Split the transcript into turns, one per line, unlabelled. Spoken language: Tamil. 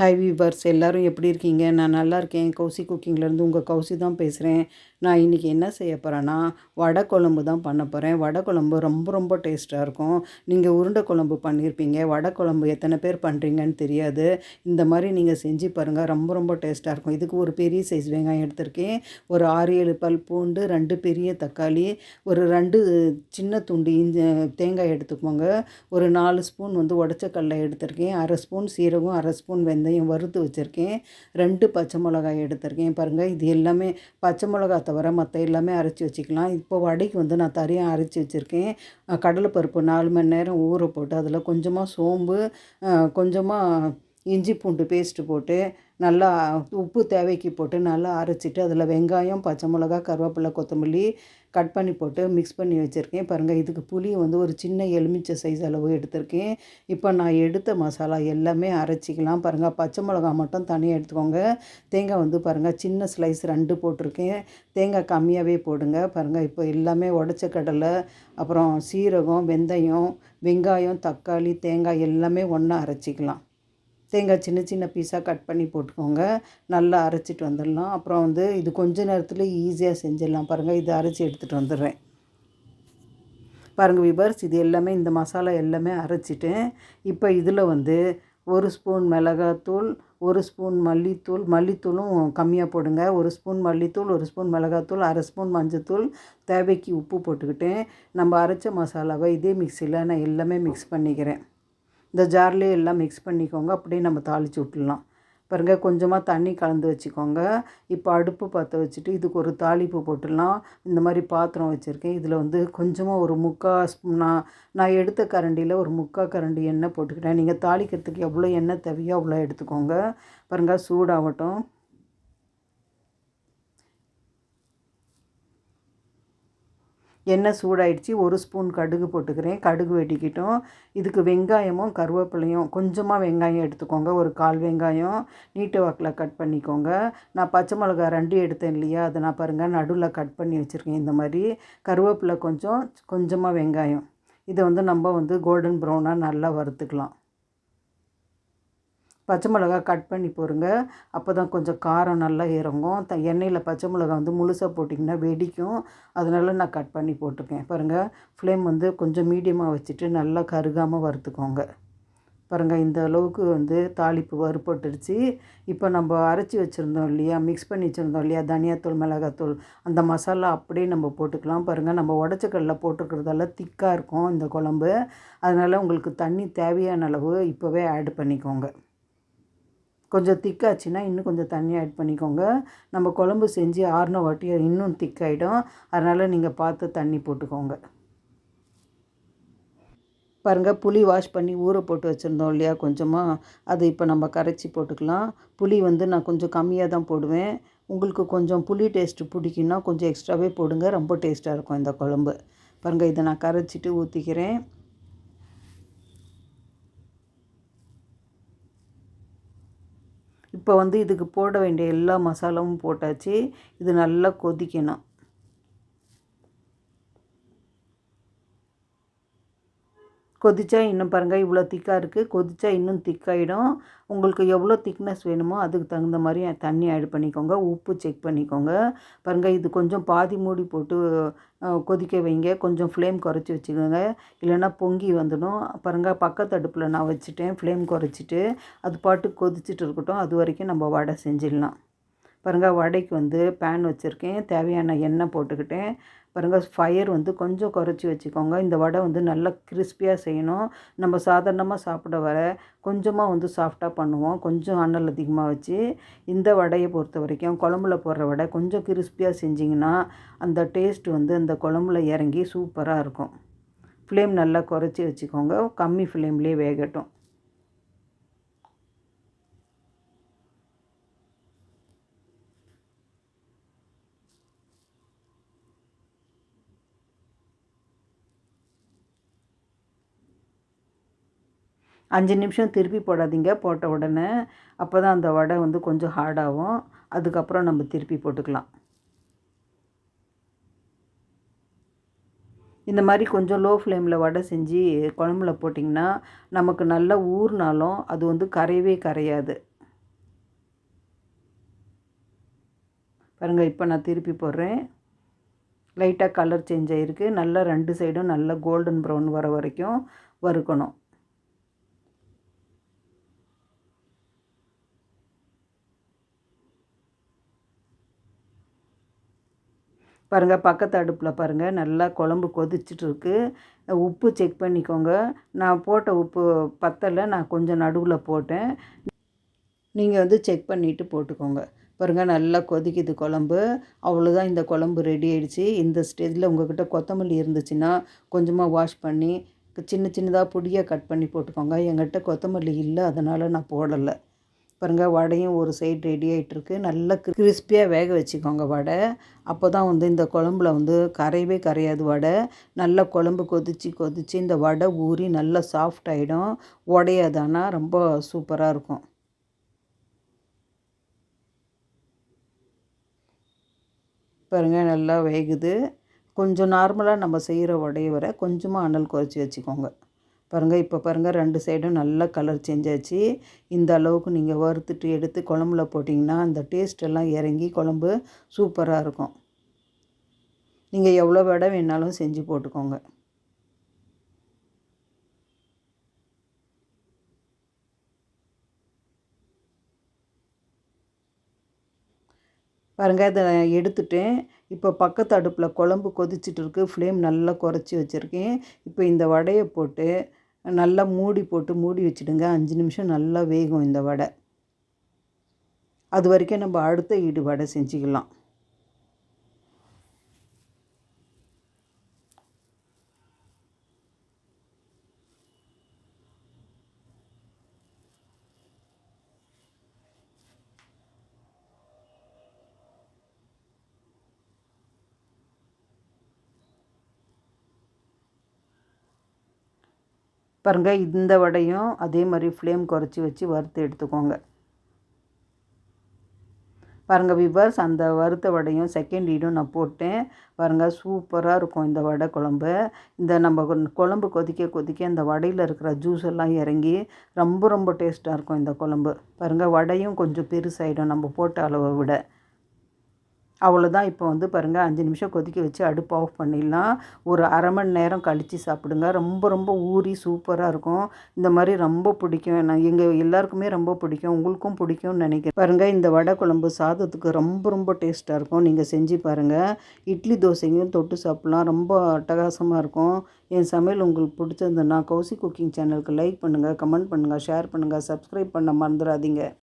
ஹை வீவர்ஸ் எல்லோரும் எப்படி இருக்கீங்க? நான் நல்லா இருக்கேன். கௌசி குக்கிங்லேருந்து உங்கள் கௌசி தான் பேசுகிறேன் நான் இன்றைக்கி என்ன செய்ய போகிறேன்னா வடை குழம்பு தான் பண்ண போகிறேன் வடை குழம்பு ரொம்ப ரொம்ப டேஸ்ட்டாக இருக்கும். நீங்கள் உருண்டை குழம்பு பண்ணியிருப்பீங்க வடை குழம்பு எத்தனை பேர் பண்ணுறீங்கன்னு தெரியாது. இந்த மாதிரி நீங்கள் செஞ்சு பாருங்கள் ரொம்ப ரொம்ப டேஸ்ட்டாக இருக்கும். இதுக்கு ஒரு பெரிய சைஸ் வெங்காயம் எடுத்திருக்கேன். ஒரு ஆறு ஏழு பல் பூண்டு ரெண்டு பெரிய தக்காளி ஒரு ரெண்டு சின்ன துண்டு இஞ்சி தேங்காய் எடுத்துக்கோங்க. ஒரு நாலு ஸ்பூன் வந்து உடச்ச கடலை எடுத்திருக்கேன். அரை ஸ்பூன் சீரகம் அரை ஸ்பூன் வெந்தயம் வறுத்து வச்சுருக்கேன். ரெண்டு பச்சை மிளகாய் எடுத்திருக்கேன். பாருங்கள் இது எல்லாமே பச்சை மிளகா தவிர மற்ற எல்லாமே அரைச்சி வச்சுக்கலாம். இப்போ வடைக்கு வந்து நான் தனியாக அரைச்சி வச்சுருக்கேன். கடலைப்பருப்பு நாலு மணி நேரம் ஊற போட்டு அதில் கொஞ்சமாக சோம்பு கொஞ்சமாக இஞ்சி பூண்டு பேஸ்ட்டு போட்டு நல்லா உப்பு தேவைக்கு போட்டு நல்லா அரைச்சிட்டு அதில் வெங்காயம் பச்சை மிளகா கருவேப்பிலை கொத்தமல்லி கட் பண்ணி போட்டு மிக்ஸ் பண்ணி வச்சுருக்கேன். பாருங்கள் இதுக்கு புளி வந்து ஒரு சின்ன எலுமிச்சை சைஸ் அளவு எடுத்திருக்கேன். இப்போ நான் எடுத்த மசாலா எல்லாமே அரைச்சிக்கலாம். பாருங்கள் பச்சை மிளகா மட்டும் தனியாக எடுத்துக்கோங்க. தேங்காய் வந்து பாருங்கள் சின்ன ஸ்லைஸ் ரெண்டு போட்டிருக்கேன். தேங்காய் கம்மியாகவே போடுங்க. பாருங்கள் இப்போ எல்லாமே உடச்ச கடலை அப்புறம் சீரகம் வெந்தயம் வெங்காயம் தக்காளி தேங்காய் எல்லாமே ஒன்றா அரைச்சிக்கலாம். தேங்காய் சின்ன சின்ன பீஸாக கட் பண்ணி போட்டுக்கோங்க. நல்லா அரைச்சிட்டு வந்துடலாம். அப்புறம் வந்து இது கொஞ்ச நேரத்தில் ஈஸியாக செஞ்சிடலாம். பாருங்கள் இது அரைச்சி எடுத்துகிட்டு வந்துடுறேன். பாருங்கள் விபர்ஸ் இது எல்லாமே இந்த மசாலா எல்லாமே அரைச்சிட்டேன். இப்போ இதில் வந்து ஒரு ஸ்பூன் மிளகாத்தூள் ஒரு ஸ்பூன் மல்லித்தூள் மல்லித்தூளும் கம்மியாக போடுங்க. ஒரு ஸ்பூன் மல்லித்தூள் ஒரு ஸ்பூன் மிளகாத்தூள் அரை ஸ்பூன் மஞ்சத்தூள் தேவைக்கு உப்பு போட்டுக்கிட்டேன். நம்ம அரைச்ச மசாலாவை இதே மிக்சியில் நான் எல்லாமே மிக்ஸ் பண்ணிக்கிறேன். இந்த ஜார்லேயே எல்லாம் மிக்ஸ் பண்ணிக்கோங்க. அப்படியே நம்ம தாளித்து விட்டுடலாம். பாருங்கள் கொஞ்சமாக தண்ணி கலந்து வச்சுக்கோங்க. இப்போ அடுப்பு பற்ற வச்சுட்டு இதுக்கு ஒரு தாளிப்பு போட்டுடலாம். இந்த மாதிரி பாத்திரம் வச்சுருக்கேன். இதில் வந்து கொஞ்சமாக ஒரு முக்கால் நான் நான் எடுத்த கரண்டியில் ஒரு முக்கால் கரண்டி எண்ணெய் போட்டுக்கிட்டேன். நீங்கள் தாளிக்கிறதுக்கு எவ்வளோ எண்ணெய் தேவையோ அவ்வளோ எடுத்துக்கோங்க. பாருங்கள் சூடாகட்டும். எண்ணெய் சூடாயிடுச்சு ஒரு ஸ்பூன் கடுகு போட்டுக்கிறேன். கடுகு வெட்டிக்கிட்டோம். இதுக்கு வெங்காயமும் கருவேப்பிலையும் கொஞ்சமாக வெங்காயம் எடுத்துக்கோங்க. ஒரு கால் வெங்காயம் நீட்டு வாக்கில் கட் பண்ணிக்கோங்க. நான் பச்சை மிளகா ரெண்டு எடுத்தேன் இல்லையா? அதை நான் பாருங்கள் நடுவில் கட் பண்ணி வச்சுருக்கேன். இந்த மாதிரி கருவேப்பிலை கொஞ்சம் கொஞ்சமாக வெங்காயம். இதை வந்து நம்ம வந்து கோல்டன் ப்ரௌனாக நல்லா வறுத்துக்கலாம். பச்சை மிளகா கட் பண்ணி போடுங்க. அப்போ தான் கொஞ்சம் காரம் நல்லா இறங்கும். த எண்ணெயில் பச்சை மிளகா வந்து முழுசாக போட்டிங்கன்னா வெடிக்கும். அதனால நான் கட் பண்ணி போட்டிருக்கேன். பாருங்கள் ஃப்ளேம் வந்து கொஞ்சம் மீடியமாக வச்சுட்டு நல்லா கருகாமல் வறுத்துக்கோங்க. பாருங்கள் இந்த அளவுக்கு வந்து தாளிப்பு வறுப்பட்டுடுச்சு இப்போ நம்ம அரைச்சி வச்சுருந்தோம் இல்லையா மிக்ஸ் பண்ணி வச்சுருந்தோம் இல்லையா தனியாத்தூள் மிளகாத்தூள் அந்த மசாலா அப்படியே நம்ம போட்டுக்கலாம். பாருங்கள் நம்ம உடச்சக்கல்ல போட்டுருக்கிறதெல்லாம் திக்காக இருக்கும் இந்த குழம்பு. அதனால் உங்களுக்கு தண்ணி தேவையான அளவு இப்போவே ஆட் பண்ணிக்கோங்க. கொஞ்சம் திக்காச்சுன்னா இன்னும் கொஞ்சம் தண்ணி ஆட் பண்ணிக்கோங்க. நம்ம குழம்பு செஞ்சு ஆறுன வாட்டி இன்னும் திக்காயிடும். அதனால் நீங்கள் பார்த்து தண்ணி போட்டுக்கோங்க. பாருங்கள் புளி வாஷ் பண்ணி ஊற போட்டு வச்சுருந்தோம் இல்லையா? கொஞ்சமாக அது இப்போ நம்ம கரைச்சி போட்டுக்கலாம். புளி வந்து நான் கொஞ்சம் கம்மியாக தான் போடுவேன். உங்களுக்கு கொஞ்சம் புளி டேஸ்ட்டு பிடிக்குன்னா கொஞ்சம் எக்ஸ்ட்ராவே போடுங்க. ரொம்ப டேஸ்ட்டாக இருக்கும் இந்த குழம்பு. பாருங்கள் இதை நான் கரைச்சிட்டு ஊற்றிக்கிறேன் இப்போ வந்து இதுக்கு போட வேண்டிய எல்லா மசாலாவும் போட்டாச்சு. இது நல்லா கொதிக்கணும். கொதிச்சா இன்னும் பாருங்கள் இவ்வளோ திக்காக இருக்குது கொதிச்சா இன்னும் திக்காயிடும் உங்களுக்கு எவ்வளோ திக்னஸ் வேணுமோ அதுக்கு தகுந்த மாதிரி தண்ணி ஆட் பண்ணிக்கோங்க. உப்பு செக் பண்ணிக்கோங்க. பாருங்கள் இது கொஞ்சம் பாதி மூடி போட்டு கொதிக்க வைங்க. கொஞ்சம் ஃப்ளேம் குறைச்சி வச்சுக்கோங்க. இல்லைன்னா பொங்கி வந்துடும். பாருங்கள் பக்கத்து அடுப்பில் நான் வச்சுட்டேன். ஃப்ளேம் குறைச்சிட்டு அது பாட்டு கொதிச்சுட்டு இருக்கட்டும். அது வரைக்கும் நம்ம வடை செஞ்சிடலாம். பாருங்கள் வடைக்கு வந்து பேன் வச்சுருக்கேன். தேவையான எண்ணெய் போட்டுக்கிட்டேன். பாருங்கள் ஃபயர் வந்து கொஞ்சம் குறைச்சி வச்சுக்கோங்க. இந்த வடை வந்து நல்லா கிறிஸ்பியாக செய்யணும். நம்ம சாதாரணமாக சாப்பிட வர கொஞ்சமாக வந்து சாஃப்டாக பண்ணுவோம். கொஞ்சம் அனல் அதிகமாக வச்சு இந்த வடையை பொறுத்த வரைக்கும் குழம்புல போடுற வடை கொஞ்சம் கிறிஸ்பியாக செஞ்சிங்கன்னா அந்த டேஸ்ட் வந்து அந்த குழம்புல இறங்கி சூப்பராக இருக்கும். ஃப்ளேம் நல்லா குறைச்சி வச்சுக்கோங்க. கம்மி ஃப்ளேம்லேயே வேகட்டும். அஞ்சு நிமிஷம் திருப்பி போடாதீங்க போட்ட உடனே அப்போ தான் அந்த வடை வந்து கொஞ்சம் ஹார்டாகும் அதுக்கப்புறம் நம்ம திருப்பி போட்டுக்கலாம். இந்த மாதிரி கொஞ்சம் லோ ஃப்ளேமில் வடை செஞ்சு குழம்புல போட்டிங்கன்னா நமக்கு நல்லா ஊறினாலும் அது வந்து கரையவே கரையாது. பாருங்கள் இப்போ நான் திருப்பி போடுறேன். லைட்டாக கலர் சேஞ்ச் ஆகிருக்கு நல்லா ரெண்டு சைடும் நல்லா கோல்டன் ப்ரௌன் வர வரைக்கும் வறுக்கணும். பாருங்கள் பக்கத்து அடுப்பில் பாருங்கள் நல்லா குழம்பு கொதிச்சிட்ருக்கு. உப்பு செக் பண்ணிக்கோங்க. நான் போட்ட உப்பு பத்தலை நான் கொஞ்சம் நடுவில் போட்டேன். நீங்கள் வந்து செக் பண்ணிவிட்டு போட்டுக்கோங்க. பாருங்கள் நல்லா கொதிக்குது குழம்பு. அவ்வளோதான் இந்த குழம்பு ரெடி ஆகிடுச்சு இந்த ஸ்டேஜில் உங்கள்கிட்ட கொத்தமல்லி இருந்துச்சுன்னா கொஞ்சமாக வாஷ் பண்ணி சின்ன சின்னதாக பொடியாக கட் பண்ணி போட்டுக்கோங்க. எங்கிட்ட கொத்தமல்லி இல்லை அதனால் நான் போடலை. பாருங்கள் வடையும் ஒரு சைடு ரெடி ஆகிட்டுருக்கு நல்லா கிறிஸ்பியாக வேக வச்சுக்கோங்க வடை. அப்போ தான் வந்து இந்த குழம்புல வந்து கரையவே கரையாது வடை. நல்லா குழம்பு கொதித்து கொதித்து இந்த வடை ஊறி நல்லா சாஃப்ட் ஆகிடும் உடையாதானா ரொம்ப சூப்பராக இருக்கும். பாருங்கள் நல்லா வேகுது. கொஞ்சம் நார்மலாக நம்ம செய்கிற உடைய வர கொஞ்சமாக அனல் குறைச்சி வச்சுக்கோங்க. பாருங்கள் இப்போ பாருங்கள் ரெண்டு சைடும் நல்லா கலர் செஞ்சாச்சு இந்த அளவுக்கு நீங்கள் வறுத்துட்டு எடுத்து குழம்புல போட்டிங்கன்னா அந்த டேஸ்ட் எல்லாம் இறங்கி குழம்பு சூப்பராக இருக்கும். நீங்கள் எவ்வளோ வடை வேணாலும் செஞ்சு போட்டுக்கோங்க. பாருங்கள் இதை எடுத்துட்டேன். இப்போ பக்கத்து அடுப்பில் குழம்பு கொதிச்சிட்டு இருக்கு ஃப்ளேம் நல்லா குறைச்சி வச்சுருக்கேன். இப்போ இந்த வடையை போட்டு நல்லா மூடி போட்டு மூடி வச்சுடுங்க. அஞ்சு நிமிஷம் நல்லா வேகும் இந்த வடை. அது வரைக்கும் நம்ம அடுத்த ஈடு வடை செஞ்சுக்கலாம். பாருங்கள் இந்த வடையும் அதே மாதிரி ஃப்ளேம் குறைச்சி வச்சு வறுத்து எடுத்துக்கோங்க. பாருங்கள் விவர்ஸ் அந்த வறுத்த வடையும் செகண்ட் ஈடும் நான் போட்டேன். பாருங்கள் சூப்பராக இருக்கும் இந்த வடை குழம்பு. இந்த நம்ம குழம்பு கொதிக்க கொதிக்க இந்த வடையில் இருக்கிற ஜூஸ் எல்லாம் இறங்கி ரொம்ப ரொம்ப டேஸ்ட்டாக இருக்கும் இந்த குழம்பு. பாருங்கள் வடையும் கொஞ்சம் பெருசாகிடும் நம்ம போட்ட அளவை விட. அவ்வளோதான் இப்போ வந்து பாருங்கள் அஞ்சு நிமிஷம் கொதிக்க வச்சு அடுப்பு ஆஃப் பண்ணிடலாம். ஒரு அரை மணி நேரம் கழித்து சாப்பிடுங்க. ரொம்ப ரொம்ப ஊறி சூப்பராக இருக்கும். இந்த மாதிரி ரொம்ப பிடிக்கும். நான் எங்கள் எல்லாருக்குமே ரொம்ப பிடிக்கும். உங்களுக்கும் பிடிக்கும்னு நினைக்கிறேன். பாருங்கள் இந்த வடை குழம்பு சாதத்துக்கு ரொம்ப ரொம்ப டேஸ்ட்டாக இருக்கும். நீங்கள் செஞ்சு பாருங்கள் இட்லி தோசையும் தொட்டு சாப்பிட்லாம். ரொம்ப அட்டகாசமாக இருக்கும். என் சமையல் உங்களுக்கு பிடிச்சிருந்ததுன்னா கௌசி குக்கிங் சேனலுக்கு லைக் பண்ணுங்கள் கமெண்ட் பண்ணுங்கள் ஷேர் பண்ணுங்கள் சப்ஸ்கிரைப் பண்ண மறந்துடாதீங்க.